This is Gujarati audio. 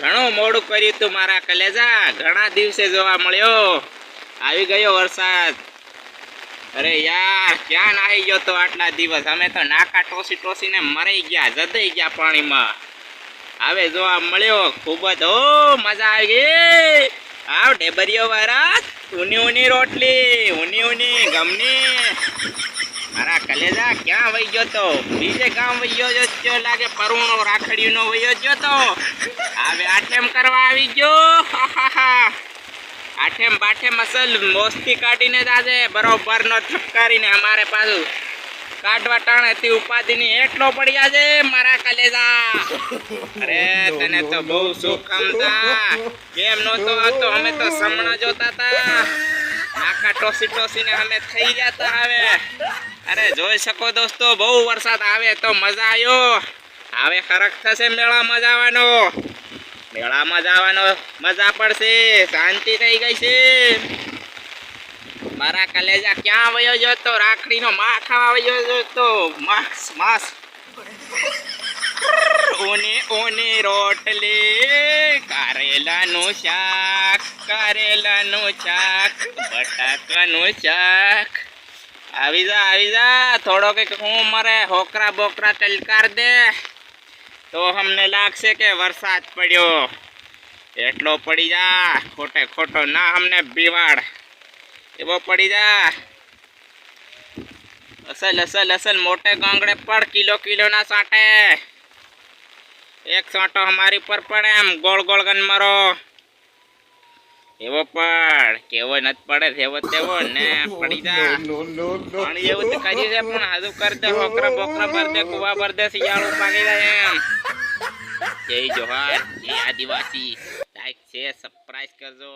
ઘણું મોડું કર્યું તું મારા કલેજા. ઘણા દિવસે જોવા મળ્યો. આવી ગયો વરસાદ. અરે યાર, ક્યાં નાહી ગયો તો આટલા દિવસ? અમે તો નાકા ટોસી ટોસીને મરી ગયા, જદાઈ ગયા પાણીમાં. હવે જોવા મળ્યો, ખૂબ જ, ઓ, મજા આવી ગઈ. આવ ડેબરીઓ વાળા ઉની ઉની રોટલી, ઉની ઉની ગમની. મારા કલેજા ક્યાં વહી ગયો તો? બીજે ગામ વહી ગયો જો લાગે પરુણો રાખડીનો વહી ગયો તો. હવે આટેમ કરવા આવી ગયો. આઠેમ બાઠેમ અસલ મોસ્તી કાઢીને જ આજે બરોબર નો થપકારીને અમારે પાછું કાઢવા ટાણે થી ઉપાધિની એટલો પડ્યા છે મારા કલેજા. અરે, તને તો બહુ સુખ ગમતા કેમ નહોતો આવતો? અમે તો સમણા જોતા તા. મજા પડશે, શાંતિ થઈ ગઈ છે. મારા કલેજા ક્યાં વયો ગયો તો? રાખડીનો માં ખાવા વયો ગયો તો. માસ માસ. ઓને ઓને રોટલી. કારેલાનું શાક, કરેલાનું શાક, બટાકાનું શાક. આવી જા આવી જા. થોડો કંઈક હું મારે હોકરા બોકરા ટલકાર દે. તો અમને લાગશે કે વરસાદ પડ્યો. એટલો પડી જા. ખોટે ખોટો ના અમને બીવાડ. એવો પડી જા. અસલ અસલ અસલ, મોટે ગાંગડે પડ કિલો કિલો ના સાંટે. એક સોટો અમારી પર પડે એમ ગોળ ગોળ ગન મારો. એવો પડ, કેવો નત પડે તેવો તેવો ને પડી જા. પાણી એવું તો કરી છે પણ હાજુ કરી દે, હોકરા બોકરા ભર દે, કુવા ભર દે, શિયાળું પાકી જાય એમ. જય જોહાર, જય આદિવાસી. લાઈક છે સરપ્રાઈઝ કરજો.